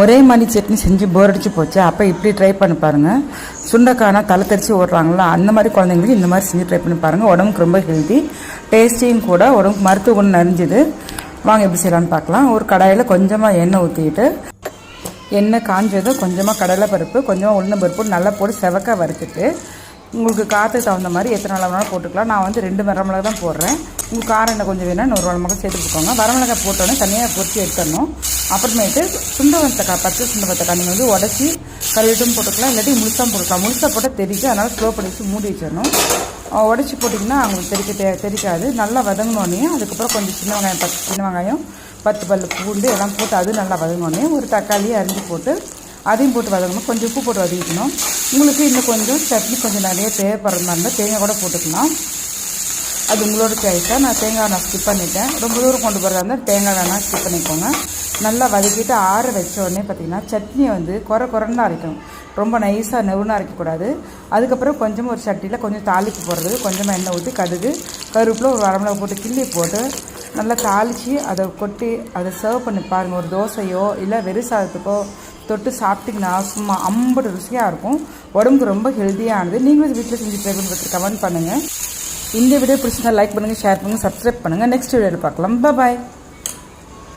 ஒரே மாதிரி சட்னி செஞ்சு போர் அடிச்சு போச்சு? அப்போ இப்படி ட்ரை பண்ணி பாருங்கள் சுண்டைக்கானா தலை தெரிச்சு ஓடுறாங்களா? அந்த மாதிரி குழந்தைங்களுக்கு இந்த மாதிரி செஞ்சு ட்ரை பண்ணி பாருங்கள் உடம்புக்கு ரொம்ப ஹெல்த்தி டேஸ்டியும் கூட உடம்புக்கு மருத்துவ குணம் நிறைஞ்சுது. வாங்க எப்படி செய்யலான்னு பார்க்கலாம். ஒரு கடாயில் கொஞ்சமாக எண்ணெய் ஊற்றிக்கிட்டு எண்ணெய் காஞ்சதும் கொஞ்சமாக கடலை பருப்பு கொஞ்சமாக உளுந்த பருப்பு நல்லா போட்டு செவக்காய் வறுத்துட்டு உங்களுக்கு காற்றுக்கு தகுந்த மாதிரி எத்தனை அளவு வேணாலும் போட்டுக்கலாம். நான் வந்து ரெண்டு வரமிளகா தான் போடுறேன். உங்களுக்கு காரம் என்ன கொஞ்சம் வேணால் நூறு வரமிளகா போட்டுக்கோங்க வரமிளகாய் போட்டோன்னே தனியாக பொறிச்சு எடுத்துடணும். அப்புறமேட்டு சுண்டவத்தக்கா பச்சை சுண்டவத்தக்கா நீங்கள் வந்து உடச்சி கருவிட்டும் போட்டுக்கலாம். இல்லாட்டி முழுசாக போட்டுக்கலாம். முழுசாக போட்டால் தெரிக்கும் அதனால் ஸ்லோ பண்ணி வச்சு மூடி வச்சிடணும். உடச்சி போட்டிங்கன்னா அவங்களுக்கு தெரிக்க தெ தெரிக்காது. நல்லா வதங்கினோடனே அதுக்கப்புறம் கொஞ்சம் சின்ன வெங்காயம் பத்து சின்ன வெங்காயம் பத்து பல்லு பூண்டு எல்லாம் போட்டு அது நல்லா வதங்கினோடனே ஒரு தக்காளியை அரிஞ்சு போட்டு அதையும் போட்டு வதக்கணும். கொஞ்சம் உப்பு போட்டு வதக்கிக்கணும். உங்களுக்கு இன்னும் கொஞ்சம் சட்னி கொஞ்சம் நிறைய தேவைப்படுற மாதிரி இருந்தால் தேங்காய் கூட போட்டுக்கலாம். அது உங்களோட சாய்ஸாக நான் தேங்காய் நான் ஸ்கிப் பண்ணிட்டேன். ரொம்ப தூரம் கொண்டு போகிறதா இருந்தால் தேங்காய் வேணால் ஸ்கிப் பண்ணிக்கோங்க. நல்லா வதக்கிட்டு ஆற வச்ச உடனே பார்த்தீங்கன்னா சட்னியை வந்து குறை குறைந்தான் அரைக்கணும். ரொம்ப நைஸாக நெவுன்னு அரைக்கக்கூடாது. அதுக்கப்புறம் கொஞ்சம் ஒரு சட்டியில் கொஞ்சம் தாளிப்பு போடுறது. கொஞ்சமாக எண்ணெய் ஊற்றி கடுகு கருவேப்பில் ஒரு வரமிளகா போட்டு கிள்ளி போட்டு நல்லா தாளித்து அதை கொட்டி அதை சர்வ் பண்ணி பாருங்கள் ஒரு தோசையோ இல்லை வெறும் சாதத்துக்கோ தொட்டு சாப்பிட்டிங்கன்னா சும்மா அம்பது ருசியாக இருக்கும். உடம்புக்கு ரொம்ப ஹெல்த்தியானது நீங்களும் வீட்டில் செஞ்சு ட்ரை கமெண்ட் பண்ணுங்கள் இந்த வீடியோ பிடிச்சிருந்தா லைக் பண்ணுங்கள் ஷேர் பண்ணுங்கள் சப்ஸ்கிரைப் பண்ணுங்கள் நெக்ஸ்ட் வீடியோவில் பார்க்கலாம். பாய்